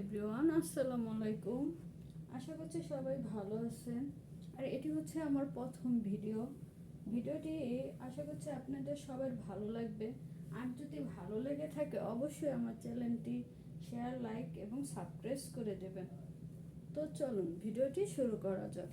Everyone আসসালামু আলাইকুম। আশা করছি সবাই ভালো আছেন। আর এটি হচ্ছে আমার প্রথম ভিডিও। ভিডিওটি আশা করছি আপনাদের সবার ভালো লাগবে। আর যদি ভালো লেগে থাকে, অবশ্যই আমার চ্যানেলটি শেয়ার লাইক এবং সাবস্ক্রাইব করে দেবেন। তো চলুন, ভিডিওটি শুরু করা যাক।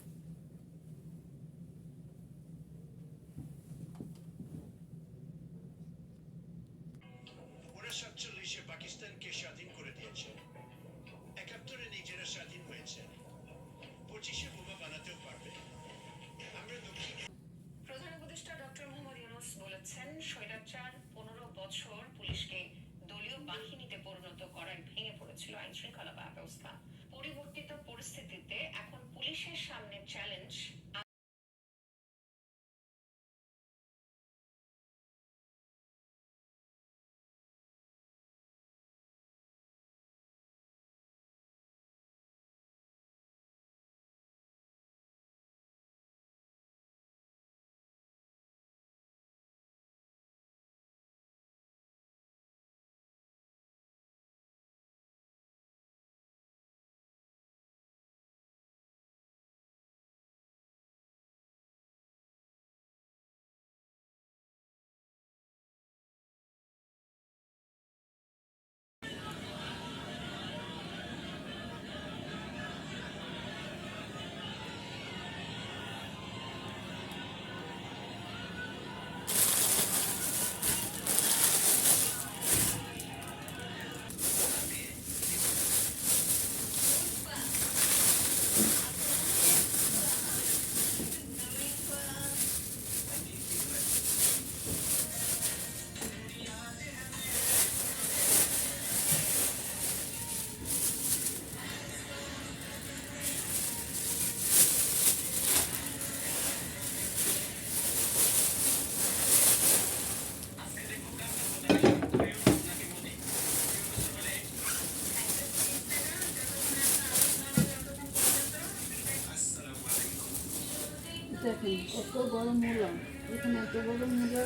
দেখেন কত বড় মূলা এখানে এত বড় মূলা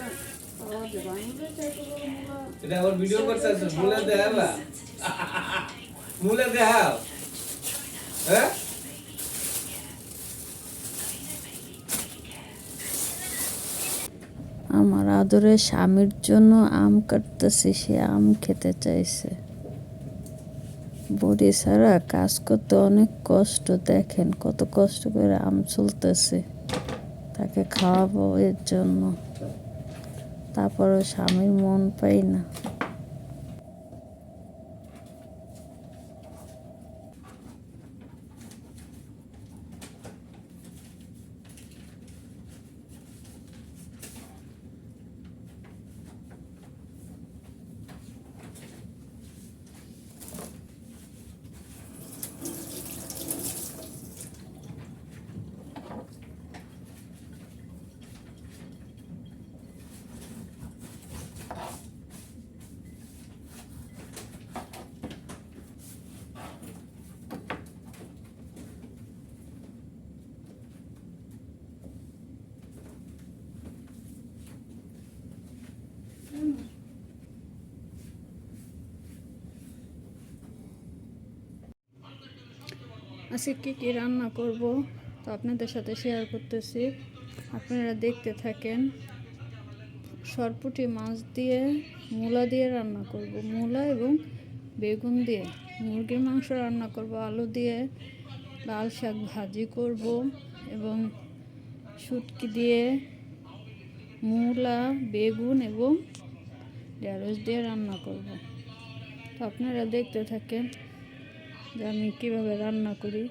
পাওয়া যায় বাংলাদেশে এত বড় মূলা এটা আবার ভিডিও করতেছ মুলে দেখাবা। মুলে দেখাও। হ্যাঁ? আমার আদরের স্বামীর জন্য আম কাটতেছি সে আম খেতে চাইছে। বডি ছাড়া কাজ করতে অনেক কষ্ট দেখেন কত কষ্ট করে আম চলতেছে। তাকে খাওয়াবো এর জন্য। তারপরও স্বামীর মন পাই না। আজকে কী কী রান্না করব তো আপনাদের সাথে শেয়ার করতেছি। আপনারা দেখতে থাকেন, সরপুটি মাছ দিয়ে মূলা দিয়ে রান্না করব। মূলা এবং বেগুন দিয়ে। মুরগির মাংস রান্না করব, আলু দিয়ে। লাল শাক ভাজি করব এবং শুটকি দিয়ে মূলা, বেগুন এবং ঢেঁড়স দিয়ে রান্না করব। তো আপনারা দেখতে থাকেন যে আমি কীভাবে রান্না করি।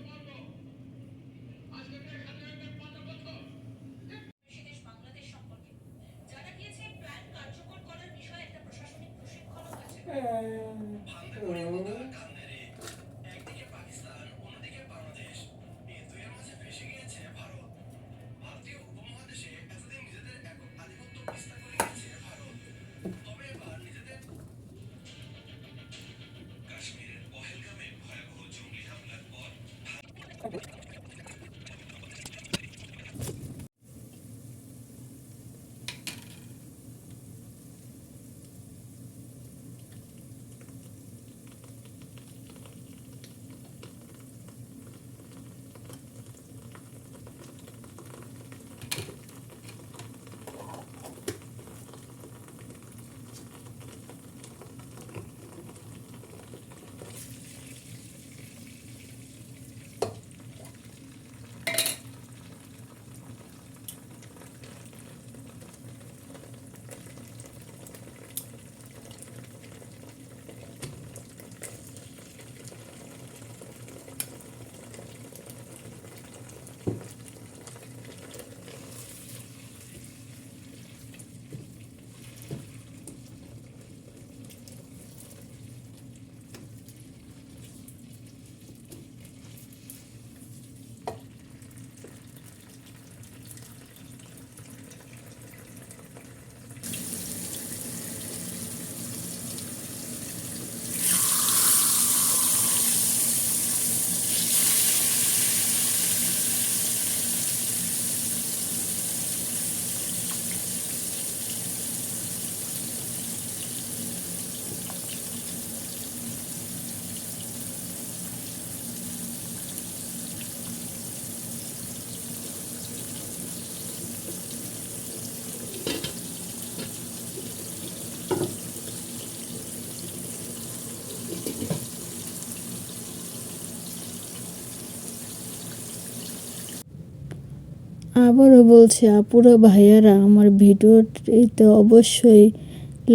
আবারও বলছি, আপুরা, ভাইয়ারা, আমার ভিডিওটিতে অবশ্যই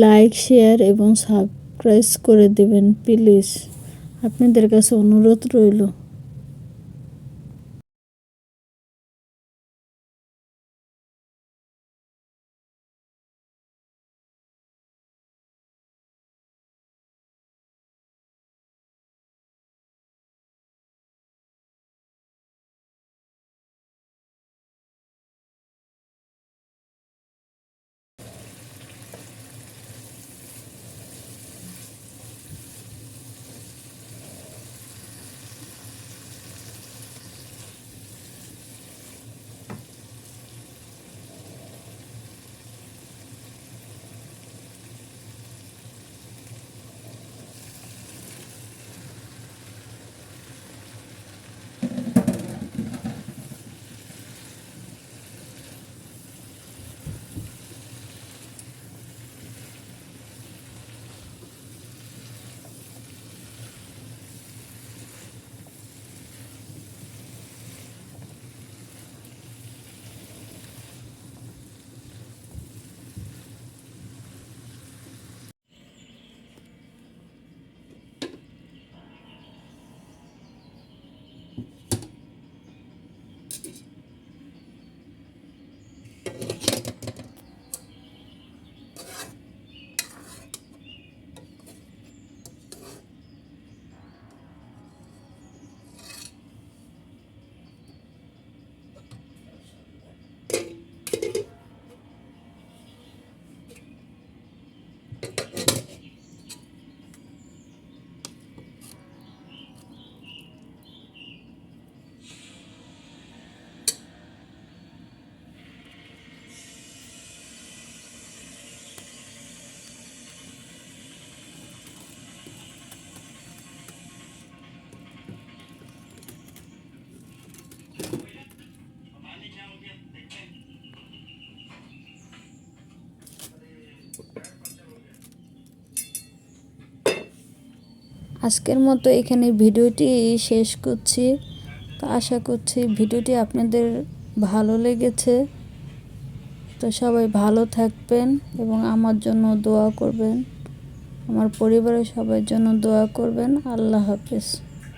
লাইক শেয়ার এবং সাবস্ক্রাইব করে দেবেন প্লিজ আপনাদের কাছে অনুরোধ রইল। আজকের মতো এখানে ভিডিওটি শেষ করছি। তো আশা করছি ভিডিওটি আপনাদের ভালো লেগেছে। তো সবাই ভালো থাকবেন এবং আমার জন্য দোয়া করবেন। আমার পরিবারের সবার জন্য দোয়া করবেন। আল্লাহ হাফেজ।